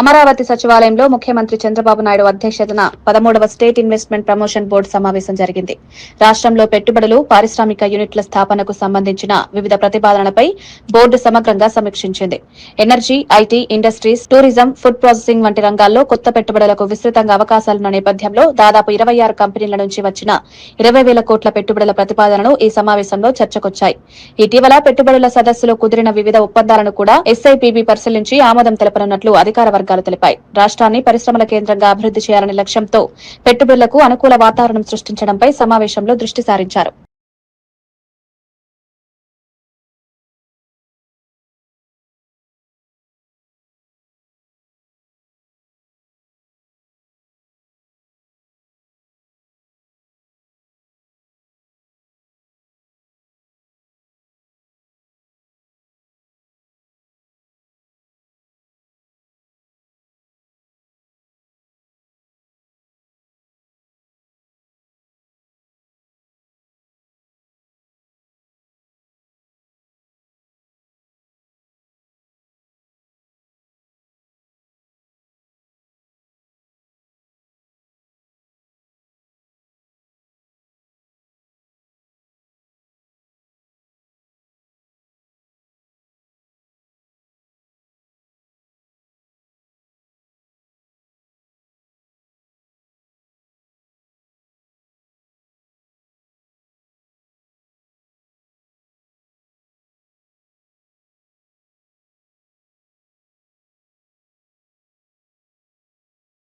అమరావతి సచివాలయంలో ముఖ్యమంత్రి చంద్రబాబు నాయుడు అధ్యక్షతన పదమూడవ స్టేట్ ఇన్వెస్ట్మెంట్ ప్రమోషన్ బోర్డు సమావేశం జరిగింది. రాష్ట్రంలో పెట్టుబడులు పారిశ్రామిక యూనిట్ల స్థాపనకు సంబంధించిన వివిధ ప్రతిపాదనలపై బోర్డు సమగ్రంగా సమీక్షించింది. Energy IT industries tourism food processing వంటి రంగాల్లో కొత్త పెట్టుబడులకు విస్తృతంగా అవకాశాలున్న నేపథ్యంలో దాదాపు ఇరవై ఆరు కంపెనీల నుంచి వచ్చిన ఇరవై వేల కోట్ల పెట్టుబడుల ప్రతిపాదనలు ఈ సమావేశంలో చర్చకొచ్చాయి. ఇటీవల పెట్టుబడుల సదస్సులో కుదిరిన వివిధ ఒప్పందాలను కూడా ఎస్ఐపిబి పరిశీలించి ఆమోదం తెలపనున్నట్లు అధికార వర్గాలు తెలిపాయి. రాష్ట్రాన్ని పరిశ్రమల కేంద్రంగా అభివృద్ది చేయాలనే లక్ష్యంతో పెట్టుబడులకు అనుకూల వాతావరణం సృష్టించడంపై సమావేశంలో దృష్టి సారించారు.